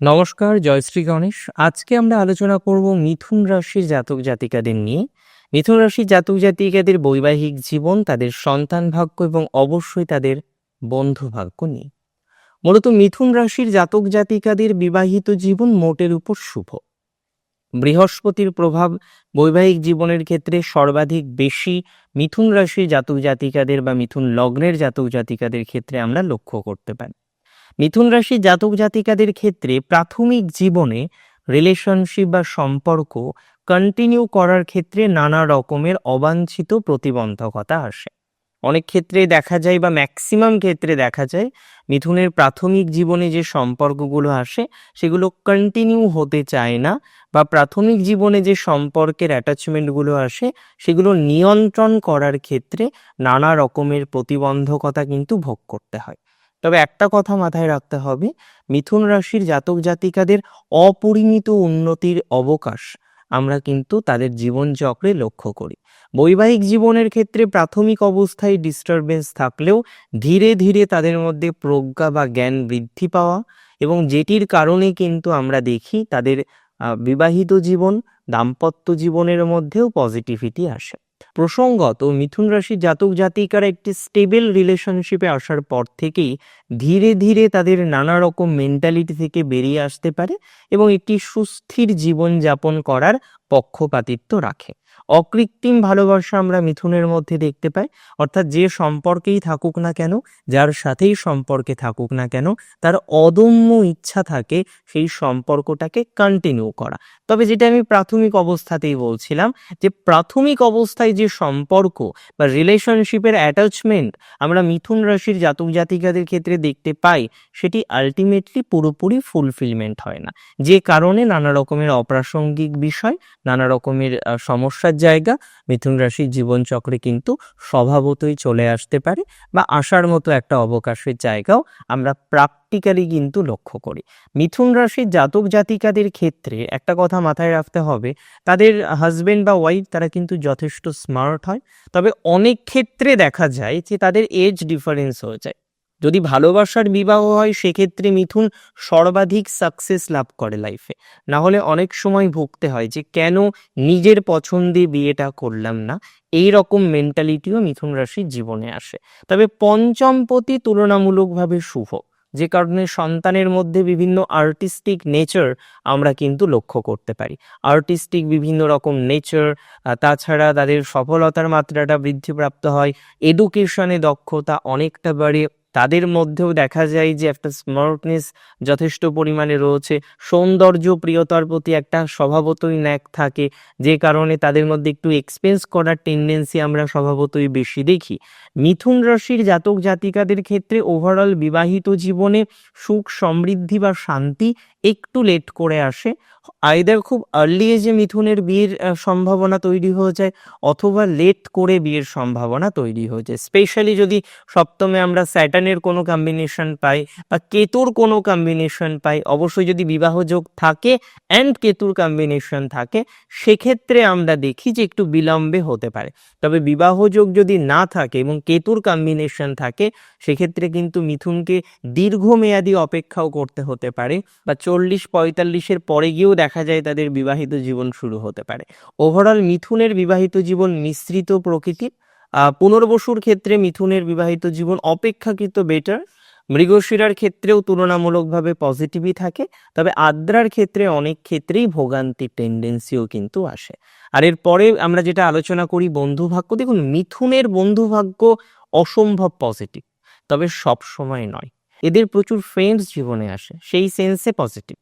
নমস্কার জয়শ্রী গণেশ। আজকে আমরা আলোচনা করব মিথুন রাশির জাতক জাতিকাদের নিয়ে। মিথুন রাশির জাতক জাতিকাদের বৈবাহিক জীবন, তাদের সন্তান ভাগ্য এবং অবশ্যই তাদের বন্ধু ভাগ্য নিয়ে। মূলত মিথুন রাশির জাতক জাতিকাদের বিবাহিত জীবন মোটের উপর শুভ। বৃহস্পতির প্রভাব বৈবাহিক জীবনের ক্ষেত্রে সর্বাধিক বেশি মিথুন রাশির জাতক জাতিকাদের বা মিথুন লগ্নের জাতক জাতিকাদের ক্ষেত্রে আমরা লক্ষ্য করতে পারি। মিথুন রাশির জাতক জাতিকাদের ক্ষেত্রে প্রাথমিক জীবনে রিলেশনশিপ বা সম্পর্ক কন্টিনিউ করার ক্ষেত্রে নানা রকমের অবাঞ্ছিত প্রতিবন্ধকতা আসে। অনেক ক্ষেত্রে দেখা যায় বা ম্যাক্সিমাম ক্ষেত্রে দেখা যায় মিথুনের প্রাথমিক জীবনে যে সম্পর্কগুলো আসে সেগুলো কন্টিনিউ হতে চায় না বা প্রাথমিক জীবনে যে সম্পর্কের অ্যাটাচমেন্টগুলো আসে সেগুলো নিয়ন্ত্রণ করার ক্ষেত্রে নানা রকমের প্রতিবন্ধকতা কিন্তু ভোগ করতে হয়। তবে একটা কথা মাথায় রাখতে হবে, মিথুন রাশির জাতক জাতিকাদের অপরিমিত উন্নতির অবকাশ আমরা কিন্তু তাদের জীবনচক্রে লক্ষ্য করি। বৈবাহিক জীবনের ক্ষেত্রে প্রাথমিক অবস্থায় ডিস্টারবেন্স থাকলেও ধীরে ধীরে তাদের মধ্যে প্রজ্ঞা বা জ্ঞান বৃদ্ধি পাওয়া এবং যেটির কারণে কিন্তু আমরা দেখি তাদের বিবাহিত জীবন, দাম্পত্য জীবনের মধ্যেও পজিটিভিটি আসে। প্রসঙ্গত, মিথুন রাশি জাতক জাতিকারা একটি স্টেবল রিলেশনশিপে আসার পর থেকেই ধীরে ধীরে তাদের নানা রকম মেন্টালিটি থেকে বেরিয়ে আসতে পারে এবং একটি সুস্থির জীবন যাপন করার পক্ষপাতিত্ব রাখে। অকৃত্রিম ভালোবাসা আমরা মিথুনের মধ্যে দেখতে পাই। অর্থাৎ যে সম্পর্কেই থাকুক না কেন, যার সাথেই সম্পর্কে থাকুক না কেন, তার অদম্য ইচ্ছা থাকে সেই সম্পর্কটাকে কন্টিনিউ করা। তবে যেটা আমি প্রাথমিক অবস্থাতেই বলছিলাম, যে প্রাথমিক অবস্থায় যে সম্পর্ক বা রিলেশনশিপের অ্যাটাচমেন্ট আমরা মিথুন রাশির জাতক জাতিকাদের ক্ষেত্রে দেখতে পাই, সেটি আলটিমেটলি পুরোপুরি ফুলফিলমেন্ট হয় না। যে কারণে নানা রকমের অপ্রাসঙ্গিক বিষয়, নানা রকমের সমস্যার জায়গা, মিথুন রাশির জীবনচক্রে কিন্তু স্বভাবতই চলে আসতে পারে বা আসার মতো একটা অবকাশের জায়গাও আমরা প্র্যাকটিক্যালি কিন্তু লক্ষ্য করি। মিথুন রাশির জাতক জাতিকাদের ক্ষেত্রে একটা কথা মাথায় রাখতে হবে, তাদের হাজবেন্ড বা ওয়াইফ তারা কিন্তু যথেষ্ট স্মার্ট হয়, তবে অনেক ক্ষেত্রে দেখা যায় যে তাদের এজ ডিফারেন্স হয়ে যায়। যদি ভালোবাসার বিবাহ হয়, সেক্ষেত্রে মিথুন সর্বাধিক সাকসেস লাভ করে লাইফে না হলে অনেক সময় ভুগতে হয় যে, কেন নিজের পছন্দে বিয়েটা করলাম না? এই রকম মেন্টালিটিও মিথুন রাশির জীবনে আসে। তবে পঞ্চম পঞ্চমপতি তুলনামূলকভাবে শুভ। যে কারণে সন্তানের মধ্যে বিভিন্ন আর্টিস্টিক নেচার আমরা কিন্তু লক্ষ্য করতে পারি। আর্টিস্টিক বিভিন্ন রকম নেচার তাছাড়া তাদের সফলতার মাত্রাটা বৃদ্ধিপ্রাপ্ত হয়। এডুকেশনে দক্ষতা অনেকটা বাড়ে তাদের মধ্যেও দেখা যায় যে একটা স্মার্টনেস যথেষ্ট পরিমাণে রয়েছে। সৌন্দর্য, প্রিয়তার প্রতি একটা স্বভাবতই ন্যাক থাকে, যে কারণে তাদের মধ্যে একটু এক্সপেন্স করার টেন্ডেন্সি আমরা স্বভাবতই বেশি দেখি। মিথুন রাশির জাতক জাতিকাদের ক্ষেত্রে ওভারঅল বিবাহিত জীবনে সুখ, সমৃদ্ধি বা শান্তি একটু লেট করে আসে। আইদার খুব আর্লি এজে মিথুনের বিয়ের সম্ভাবনা তৈরি হয়ে যায়, অথবা লেট করে বিয়ের সম্ভাবনা তৈরি হয়ে যায়। স্পেশালি যদি সপ্তমে আমরা স্যাটার্নের কোনো কম্বিনেশন পাই বা কেতুর কোনো কম্বিনেশন পাই, অবশ্যই যদি বিবাহ যোগ থাকে অ্যান্ড কেতুর কম্বিনেশন থাকে, সেক্ষেত্রে আমরা দেখি যে একটু বিলম্বে হতে পারে। তবে বিবাহ যোগ যদি না থাকে এবং কেতুর কম্বিনেশন থাকে, সেক্ষেত্রে কিন্তু মিথুনকে দীর্ঘমেয়াদী অপেক্ষাও করতে হতে পারে বা চল্লিশ পঁয়তাল্লিশের পরে গিয়েও দেখা যায় তাদের বিবাহিত জীবন শুরু হতে পারে। ওভারঅল মিথুনের বিবাহিত জীবন মিশ্রিত প্রকৃতির। পুনর্বসুর ক্ষেত্রে মিথুনের বিবাহিত জীবন অপেক্ষাকৃত বেটার মৃগশিরার ক্ষেত্রেও তুলনামূলকভাবে পজিটিভই থাকে। তবে আদ্রার ক্ষেত্রে অনেক ক্ষেত্রেই ভোগান্তির টেন্ডেন্সিও কিন্তু আসে। আর এরপরে আমরা যেটা আলোচনা করি বন্ধু ভাগ্য দেখুন মিথুনের বন্ধু ভাগ্য অসম্ভব পজিটিভ তবে সব সময় নয়। এদের প্রচুর ফ্রেন্ডস জীবনে আসে, সেই সেন্সে পজিটিভ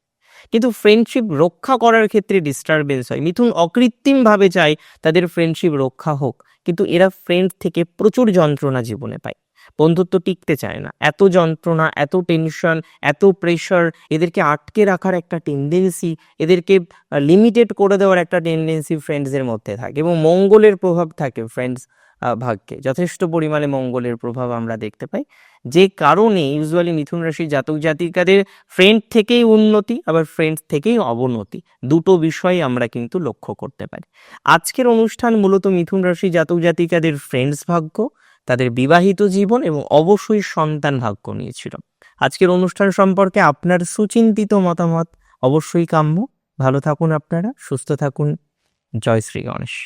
কিন্তু ফ্রেন্ডশিপ রক্ষা করার ক্ষেত্রে ডিস্টারবেন্স হয়। মিথুন অকৃত্রিমভাবে চায় তাদের ফ্রেন্ডশিপ রক্ষা হোক, কিন্তু এরা ফ্রেন্ড থেকে প্রচুর যন্ত্রণা জীবনে পায়। বন্ধুত্ব টিকতে চায় না। এত যন্ত্রণা, এত টেনশন এত প্রেশার এদেরকে আটকে রাখার একটা টেন্ডেন্সি এদেরকে লিমিটেড করে দেওয়ার একটা টেন্ডেন্সি ফ্রেন্ডসের মধ্যে থাকে এবং মঙ্গলের প্রভাব থাকে ফ্রেন্ডস ভাগ্যে। যথেষ্ট পরিমাণে মঙ্গলের প্রভাব আমরা দেখতে পাই। যে কারণে ইউজুয়ালি মিথুন রাশির জাতক জাতিকাদের ফ্রেন্ড থেকেই উন্নতি, আবার ফ্রেন্ড থেকেই অবনতি। দুটো বিষয় আমরা কিন্তু লক্ষ্য করতে পারি। আজকের অনুষ্ঠান মূলত মিথুন রাশি জাতক জাতিকাদের ফ্রেন্ডস ভাগ্য, তাদের বিবাহিত জীবন এবং অবশ্যই সন্তান ভাগ্য নিয়েছিল আজকের অনুষ্ঠান সম্পর্কে আপনার সুচিন্তিত মতামত অবশ্যই কাম্য। ভালো থাকুন আপনারা, সুস্থ থাকুন। জয় শ্রী গণেশ।